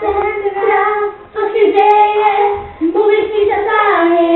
Це генерал, охідеє, були всі татари.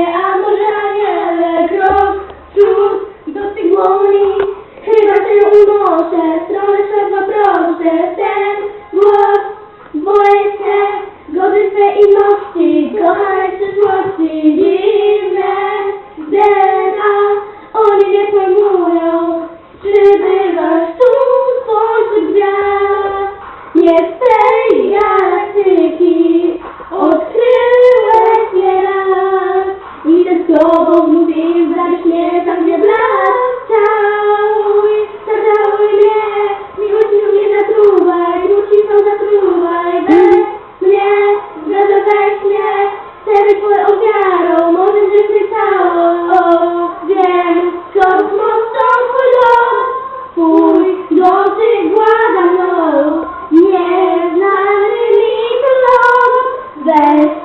Zabisz mnie tam, gdzie blask, całuj, zacałuj mnie, miłością mnie zatruwaj, miłością zatruwaj, weź mnie, weź mnie, chcę być twoją ofiarą, możesz żyć całą, wiem, kosmos to twój dom, twój dotyk włada mną, nieznany mi to ląd, weź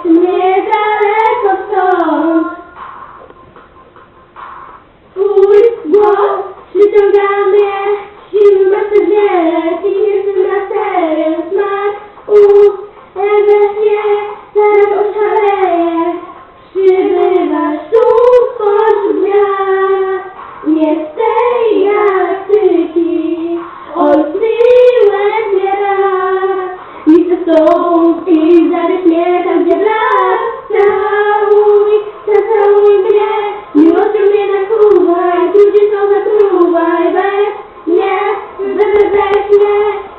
zabierz mnie tam, gdzie blask, całuj, zacałuj mnie, miłością mnie nakłuwaj, ludzie są zatruwaj, weź mnie, weź, weź mnie,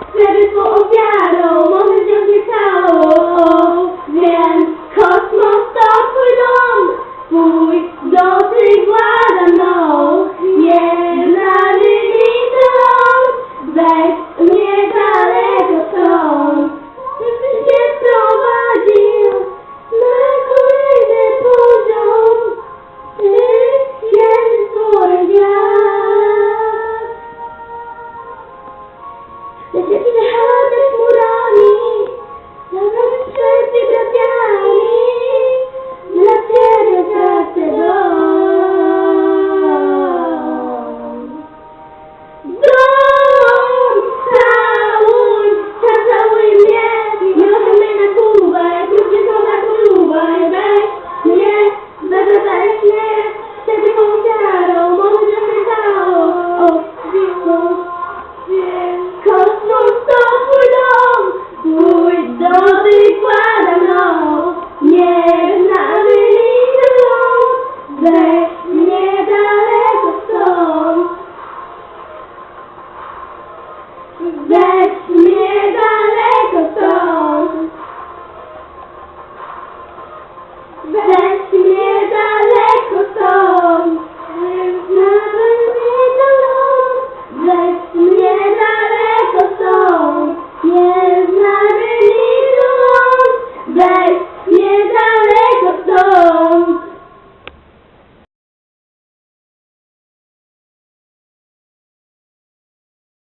chcę być twą ofiarą, może całą, wiem, kosmos to twój dom, twój dotyk włada nie mi stąd, weź mnie